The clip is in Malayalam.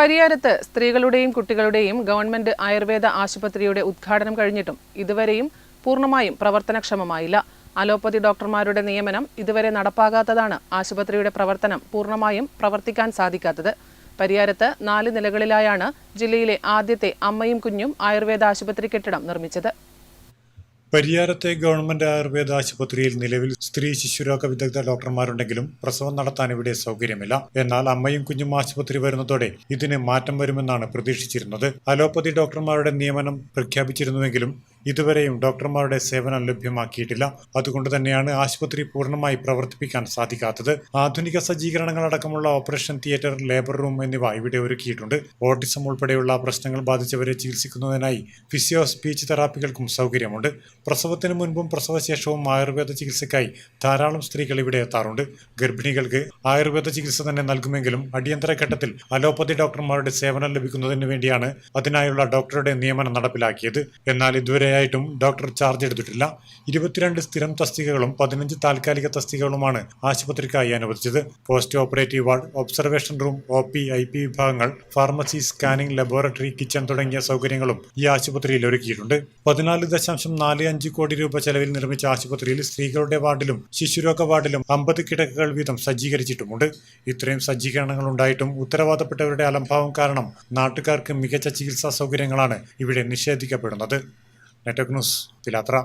പരിയാരത്ത് സ്ത്രീകളുടെയും കുട്ടികളുടെയും ഗവൺമെന്റ് ആയുർവേദ ആശുപത്രിയുടെ ഉദ്ഘാടനം കഴിഞ്ഞിട്ടും ഇതുവരെയും പൂർണമായും പ്രവർത്തനക്ഷമമായില്ല. അലോപ്പതി ഡോക്ടർമാരുടെ നിയമനം ഇതുവരെ നടപ്പാകാത്തതാണ് ആശുപത്രിയുടെ പ്രവർത്തനം പൂർണമായും പ്രവർത്തിക്കാൻ സാധിക്കാത്തത്. പരിയാരത്ത് നാല് നിലകളിലായാണ് ജില്ലയിലെ ആദ്യത്തെ അമ്മയും കുഞ്ഞും ആയുർവേദ ആശുപത്രി കെട്ടിടം നിർമ്മിച്ചത്. പരിയാരത്തെ ഗവൺമെന്റ് ആയുർവേദ ആശുപത്രിയിൽ നിലവിൽ സ്ത്രീ ശിശുരോഗ വിദഗ്ധ ഡോക്ടർമാരുണ്ടെങ്കിലും പ്രസവം നടത്താൻ ഇവിടെ സൗകര്യമില്ല. എന്നാൽ അമ്മയും കുഞ്ഞും ആശുപത്രി വരുന്നതോടെ ഇതിന് മാറ്റം വരുമെന്നാണ് പ്രതീക്ഷിച്ചിരുന്നത്. അലോപ്പതി ഡോക്ടർമാരുടെ നിയമനം പ്രഖ്യാപിച്ചിരുന്നുവെങ്കിലും ഇതുവരെയും ഡോക്ടർമാരുടെ സേവനം ലഭ്യമാക്കിയിട്ടില്ല. അതുകൊണ്ട് തന്നെയാണ് ആശുപത്രി പൂർണമായി പ്രവർത്തിപ്പിക്കാൻ സാധിക്കാത്തത്. ആധുനിക സജ്ജീകരണങ്ങളടക്കമുള്ള ഓപ്പറേഷൻ തിയേറ്റർ ലേബർ റൂം എന്നിവ ഇവിടെ ഒരുക്കിയിട്ടുണ്ട്. ഓട്ടിസം ഉൾപ്പെടെയുള്ള പ്രശ്നങ്ങൾ ബാധിച്ചവരെ ചികിത്സിക്കുന്നതിനായി ഫിസിയോ സ്പീച്ച് തെറാപ്പികൾക്കും സൗകര്യമുണ്ട്. പ്രസവത്തിന് മുൻപും പ്രസവശേഷവും ആയുർവേദ ചികിത്സയ്ക്കായി ധാരാളം സ്ത്രീകൾ ഇവിടെ എത്താറുണ്ട്. ഗർഭിണികൾക്ക് ആയുർവേദ ചികിത്സ തന്നെ നൽകുമെങ്കിലും അടിയന്തര ഘട്ടത്തിൽ അലോപ്പതി ഡോക്ടർമാരുടെ സേവനം ലഭിക്കുന്നതിന് വേണ്ടിയാണ് അതിനായുള്ള ഡോക്ടറുടെ നിയമനം നടപ്പിലാക്കിയത്. എന്നാൽ ഇതുവരെയായിട്ടും ഡോക്ടർ ചാർജ് എടുത്തിട്ടില്ല. ഇരുപത്തിരണ്ട് സ്ഥിരം തസ്തികകളും പതിനഞ്ച് താൽക്കാലിക തസ്തികകളുമാണ് ആശുപത്രിക്കായി അനുവദിച്ചത്. Post operative ward observation room O P I P വിഭാഗങ്ങൾ ഫാർമസി സ്കാനിംഗ് ലബോറട്ടറി കിച്ചൺ തുടങ്ങിയ സൗകര്യങ്ങളും ഈ ആശുപത്രിയിൽ ഒരുക്കിയിട്ടുണ്ട്. പതിനാല് ദശാംശം നാല് അഞ്ച് കോടി രൂപ ചെലവിൽ നിർമ്മിച്ച ആശുപത്രിയിൽ സ്ത്രീകളുടെ വാർഡിലും ശിശുരോഗ വാർഡിലും അമ്പത് കിടക്കകൾ വീതം സജ്ജീകരിച്ചിട്ടുമുണ്ട്. ഇത്രയും സജ്ജീകരണങ്ങൾ ഉണ്ടായിട്ടും ഉത്തരവാദപ്പെട്ടവരുടെ അലംഭാവം കാരണം നാട്ടുകാർക്ക് മികച്ച ചികിത്സാ സൗകര്യങ്ങളാണ് ഇവിടെ നിഷേധിക്കപ്പെടുന്നത്. നെറ്റ്വർക്ക് ന്യൂസ് പിലാത്ര